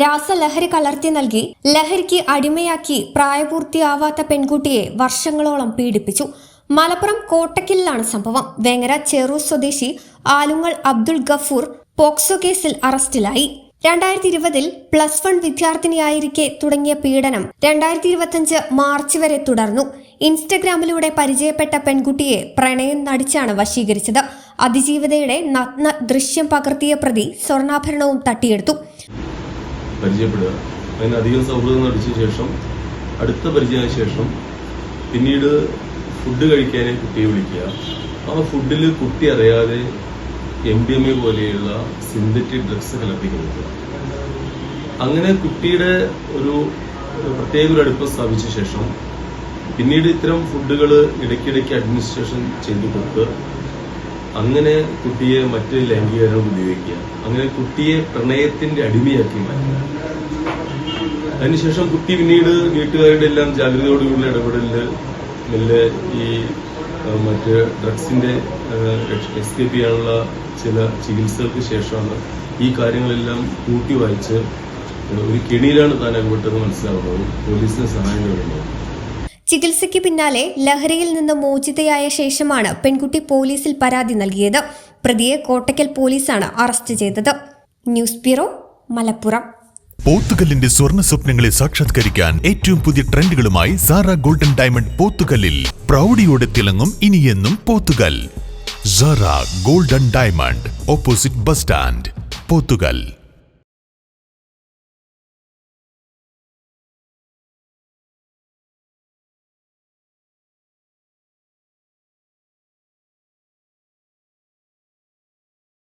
രാസലഹരി കലർത്തി നൽകി ലഹരിക്ക് അടിമയാക്കി പ്രായപൂർത്തിയാവാത്ത പെൺകുട്ടിയെ വർഷങ്ങളോളം പീഡിപ്പിച്ചു. മലപ്പുറം കോട്ടക്കലിലാണ് സംഭവം. വേങ്ങര ചെറു സ്വദേശി ആലുങ്ങൾ അബ്ദുൾ ഗഫൂർ പോക്സോ കേസിൽ അറസ്റ്റിലായി. രണ്ടായിരത്തി ഇരുപതിൽ പ്ലസ് വൺ വിദ്യാർത്ഥിനിയായിരിക്കെ തുടങ്ങിയ പീഡനം രണ്ടായിരത്തി ഇരുപത്തിയഞ്ച് മാർച്ച് വരെ തുടർന്നു. ഇൻസ്റ്റഗ്രാമിലൂടെ പരിചയപ്പെട്ട പെൺകുട്ടിയെ പ്രണയം നടിച്ചാണ് വശീകരിച്ചത്. അതിജീവിതയുടെ നഗ്ന ദൃശ്യം പകർത്തിയ പ്രതി സ്വർണാഭരണവും തട്ടിയെടുത്തു. പരിചയപ്പെടുക. അതിന് അധികം സൗഹൃദം നടിച്ച ശേഷം അടുത്ത പരിചയമായ ശേഷം പിന്നീട് ഫുഡ് കഴിക്കാനായി കുട്ടിയെ വിളിക്കുക. ആ ഫുഡിൽ കുട്ടി അറിയാതെ എം ഡി എം എ പോലെയുള്ള സിന്തറ്റിക് ഡ്രഗ്സ് കലർത്തി കൊടുക്കുക അങ്ങനെ കുട്ടിയുടെ ഒരു പ്രത്യേക ഒരു അടുപ്പം സ്ഥാപിച്ച ശേഷം പിന്നീട് ഇത്തരം ഫുഡുകൾ ഇടയ്ക്കിടയ്ക്ക് അഡ്മിനിസ്ട്രേഷൻ ചെയ്തു കൊടുത്ത് അങ്ങനെ കുട്ടിയെ മറ്റ് ലൈംഗികരണം ഉപയോഗിക്കുക. അങ്ങനെ കുട്ടിയെ പ്രണയത്തിന്റെ അടിമയാക്കി മാറ്റുക. അതിനുശേഷം കുട്ടി പിന്നീട് വീട്ടുകാരുടെ എല്ലാം ജാഗ്രതയോടുകൂടി ഇടപെടലിൽ മെല്ലെ ഈ മറ്റ് ഡ്രഗ്സിന്റെ എസ്കേപ്പ് ചെയ്യാനുള്ള ചില ചികിത്സകൾക്ക് ശേഷമാണ് ഈ കാര്യങ്ങളെല്ലാം കൂട്ടി വായിച്ച് ഒരു കെണിയിലാണ് താൻ അകപ്പെട്ടത് മനസ്സിലാവുന്നത്. പോലീസിന് സഹായം വേണ്ടത് ചികിത്സയ്ക്ക് പിന്നാലെ ലഹരിയിൽ നിന്ന് മോചിതയായ ശേഷമാണ് പെൺകുട്ടി പോലീസിൽ പരാതി നൽകിയത്. പ്രതിയെ കോട്ടയ്ക്കൽ പോലീസാണ് അറസ്റ്റ് ചെയ്തത്. News bureau Malappuram. പോത്തുകല്ലിന്റെ സ്വർണ സ്വപ്നങ്ങളെ സാക്ഷാത്കരിക്കാൻ ഏറ്റവും പുതിയ ട്രെൻഡുകളുമായി സാറ ഗോൾഡൻ ഡയമണ്ട് പോത്തുകല്ലിൽ പ്രൗഢിയോടെ തിളങ്ങും ഇനിയെന്നും Pothukal. Sara golden diamond opposite bus stand Pothukal.